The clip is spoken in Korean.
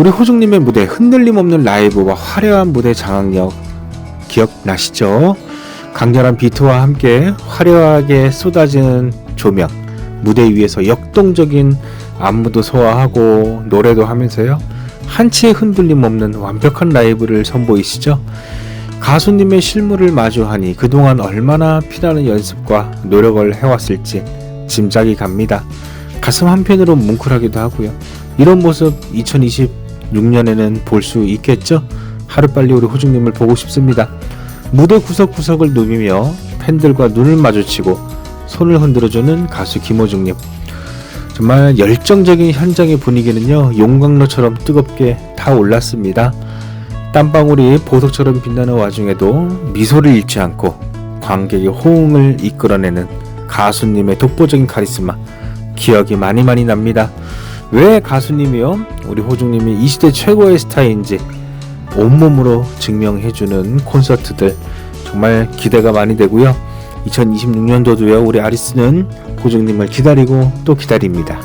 우리 호중님의 무대 흔들림 없는 라이브와 화려한 무대 장악력 기억나시죠? 강렬한 비트와 함께 화려하게 쏟아지는 조명 무대 위에서 역동적인 안무도 소화하고 노래도 하면서요 한치의 흔들림 없는 완벽한 라이브를 선보이시죠? 가수님의 실물을 마주하니 그동안 얼마나 피나는 연습과 노력을 해왔을지 짐작이 갑니다. 가슴 한편으로 뭉클하기도 하고요. 이런 모습 2026년에는 볼 수 있겠죠? 하루빨리 우리 호중님을 보고 싶습니다. 무대 구석구석을 누비며 팬들과 눈을 마주치고 손을 흔들어주는 가수 김호중님. 정말 열정적인 현장의 분위기는요, 용광로처럼 뜨겁게 타올랐습니다. 땀방울이 보석처럼 빛나는 와중에도 미소를 잃지 않고 관객의 호응을 이끌어내는 가수님의 독보적인 카리스마 기억이 많이 많이 납니다. 왜 가수님이요? 우리 호중님이 이 시대 최고의 스타인지 온몸으로 증명해주는 콘서트들 정말 기대가 많이 되고요. 2026년도도요 우리 아리스는 호중님을 기다리고 또 기다립니다.